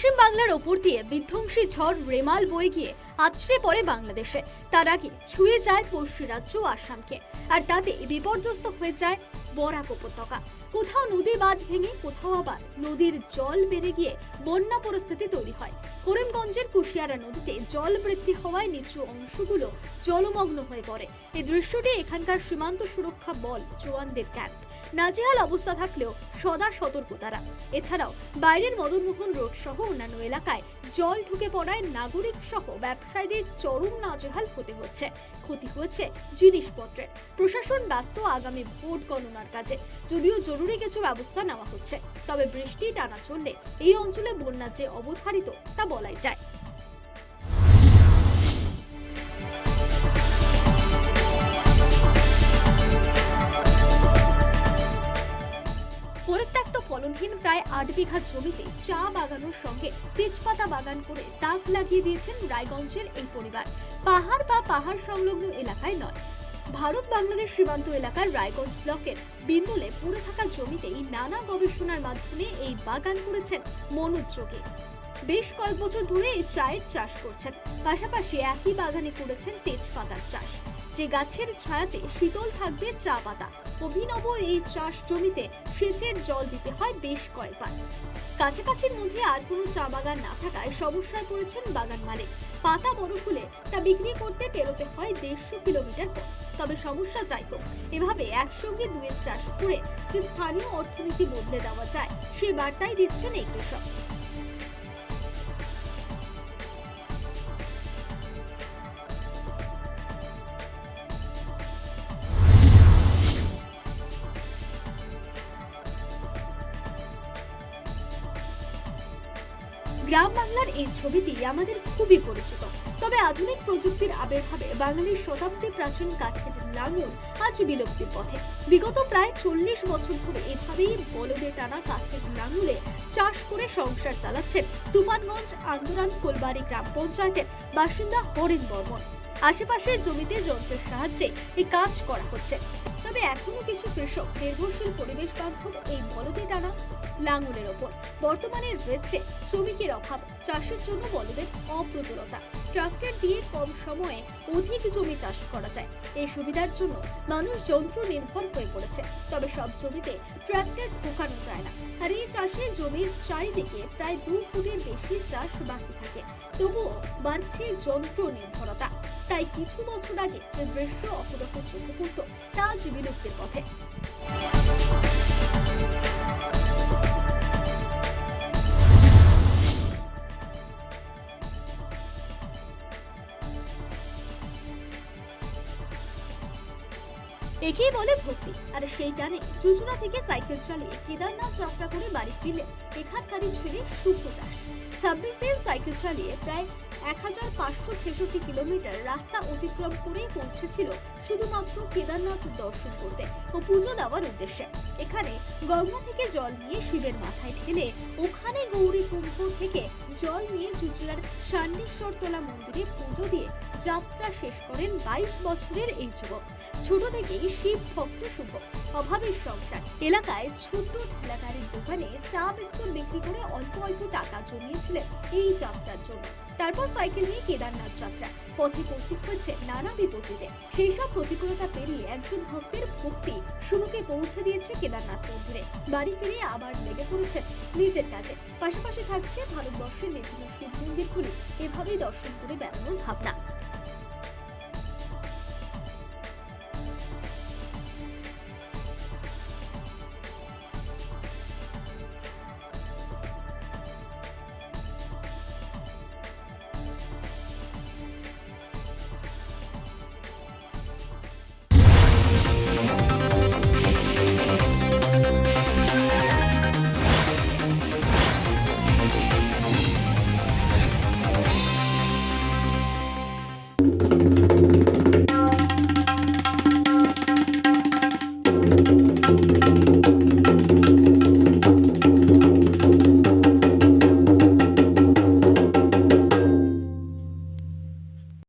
পশ্চিম বাংলার ওপর দিয়ে বিধ্বংসী ঝড় রেমাল বয়ে গিয়ে আছড়ে পড়ে বাংলাদেশে। তার আগে ছুঁয়ে যায় পড়শি রাজ্য আসামকে, আর তাতে বিপর্যস্ত হয়ে যায় বরাক উপত্যকা। কোথাও নদী বাঁধ ভেঙে, কোথাও আবার নদীর জল বেড়ে গিয়ে বন্যা পরিস্থিতি তৈরি হয়। করিমগঞ্জের কুশিয়ারা নদীতে জল বৃদ্ধি হওয়ায় নিচু অংশগুলো জলমগ্ন হয়ে পড়ে। এই দৃশ্যটি এখানকার সীমান্ত সুরক্ষা বল জওয়ানদের ক্যাম্প। নাজেহাল অবস্থা থাকলেও সদা সতর্ক তারা। এছাড়াও বাইরের মদনমোহন রোড সহ অন্যান্য এলাকায় জল ঢুকে পড়ায় নাগরিক সহ ব্যবসায়ীদের চরম নাজেহাল হতে হচ্ছে। ক্ষতি হয়েছে জিনিসপত্রের। প্রশাসন ব্যস্ত আগামী ভোট গণনার কাজে, যদিও জরুরি কিছু ব্যবস্থা নেওয়া হচ্ছে। তবে বৃষ্টি টানা চললে এই অঞ্চলে বন্যা যে অবধারিত তা বলাই যায়। পরিত্যক্ত প্রায় আট বিঘা জমিতে চা বাগানোর সঙ্গে তেজপাতা বাগান করে তাক লাগিয়ে দিয়েছেন রায়গঞ্জের এই পরিবার। পাহাড় বা পাহাড় সংলগ্ন এলাকায় নয়। ভারত বাংলাদেশ সীমান্ত এলাকার রায়গঞ্জ ব্লকের বিন্দুলে পড়ে থাকা জমিতেই নানা গবেষণার মাধ্যমে এই বাগান করেছেন মনোজ যোগী। বেশ কয়েক বছর ধরে এই চায়ের চাষ করছেন। পাশাপাশি একই বাগানে করেছেন তেজপাতার চাষ। যে গাছের ছায়াতে শীতল থাকবে চা পাতা। অভিনব এই চাষ জমিতে সেচের জল দিতে হয় বেশ কয়েকবার। কাছাকাছির মধ্যে আর কোনো চা বাগান না থাকায় সমস্যায় পড়েছেন বাগান মালিক। পাতা বড় হলে তা বিক্রি করতে পেরোতে হয় দেড়শো কিলোমিটার পথ। তবে সমস্যা যাই এভাবে একসঙ্গে দুয়ের চাষ করে যে স্থানীয় অর্থনীতি বদলে দেওয়া যায়, সে বার্তাই দিচ্ছেন এই কৃষক। গ্রাম বাংলার এই ছবিটি আমাদের খুবই পরিচিত। তবে আধুনিক প্রযুক্তির আবির্ভাবে বাঙালির শতাব্দী প্রাচীন কাঠের লাঙল আজ বিলুপ্তির পথে। বিগত প্রায় চল্লিশ বছর ধরে এভাবেই বলদে টানা কাঠের লাঙলে চাষ করে সংসার চালাচ্ছেন তুফানগঞ্জ আন্দোলন ফুলবাড়ি গ্রাম পঞ্চায়েতের বাসিন্দা হরিণ বর্মন। আশেপাশের জমিতে যন্ত্রের সাহায্যে এই কাজ করা হচ্ছে। তবে এখনও কিছু কৃষক নির্ভরশীল পরিবেশ বান্ধব এই বলদে টানা লাঙলের ওপর। বর্তমানে রয়েছে শ্রমিকের অভাব, চাষের জন্য বলদের অপ্রতুলতা। ট্রাক্টর দিয়ে কম সময়ে অধিক জমি চাষ করা যায়। এই সুবিধার জন্য মানুষ যন্ত্র নির্ভর হয়ে পড়েছে। তবে সব জমিতে ট্রাক্টর ঢোকানো যায় না। আর এই চাষে জমির চারিদিকে প্রায় দু ফুটের বেশি চাষ বাকি থাকে। তবুও বাড়ছে যন্ত্র নির্ভরতা। তাই কিছু বছর আগে যে দৃশ্য অপরূপ চোখে তা আজ পথে। একেই বলে ভক্তি। আর সেই টানে চুচুড়া থেকে সাইকেল চালিয়ে কেদারনাথ যাত্রা করে বাড়ি ফিরলে এখানকারই ছেলে শুভ দাস ছাব্বিশ দিন সাইকেল চালিয়ে প্রায় এক হাজার পাঁচশো ছেষট্টি কিলোমিটার রাস্তা অতিক্রম করে পৌঁছেছিল শুধুমাত্র কেদারনাথ দর্শন করতে ও পুজো দেওয়ার উদ্দেশ্যে। এখানে গঙ্গা থেকে জল নিয়ে শিবের মাথায় ঢেলে ওখানে গৌরী কুম্ভ থেকে জল নিয়ে চুচুড়ার সান্নেশ্বরতলা মন্দিরে পুজো দিয়ে যাত্রা শেষ করেন বাইশ বছরের এই যুবক। ছোট থেকেই শিব ভক্ত শুভ। অভাবের সংসার। এলাকায় ছোট্ট ঠেলাগাড়ির দোকানে চা, বিস্কুট বিক্রি করে অল্প অল্প টাকা জমিয়েছিলেন এই যাত্রার জন্য। তারপর সাইকেল নিয়ে কেদারনাথ যাত্রা। পথে প্রস্তুত হয়েছে নানা বিপত্তিতে। সেই সব প্রতিকূলতা পেরিয়ে একজন ভক্তের ভক্তি শুভকে পৌঁছে দিয়েছে কেদারনাথ মন্দিরে। বাড়ি ফিরে আবার লেগে পড়েছে নিজের কাজে। পাশাপাশি থাকছে ভারতবর্ষের বিভিন্ন মন্দিরগুলি। এভাবেই দর্শন করে বেড়ানোর ভাবনা।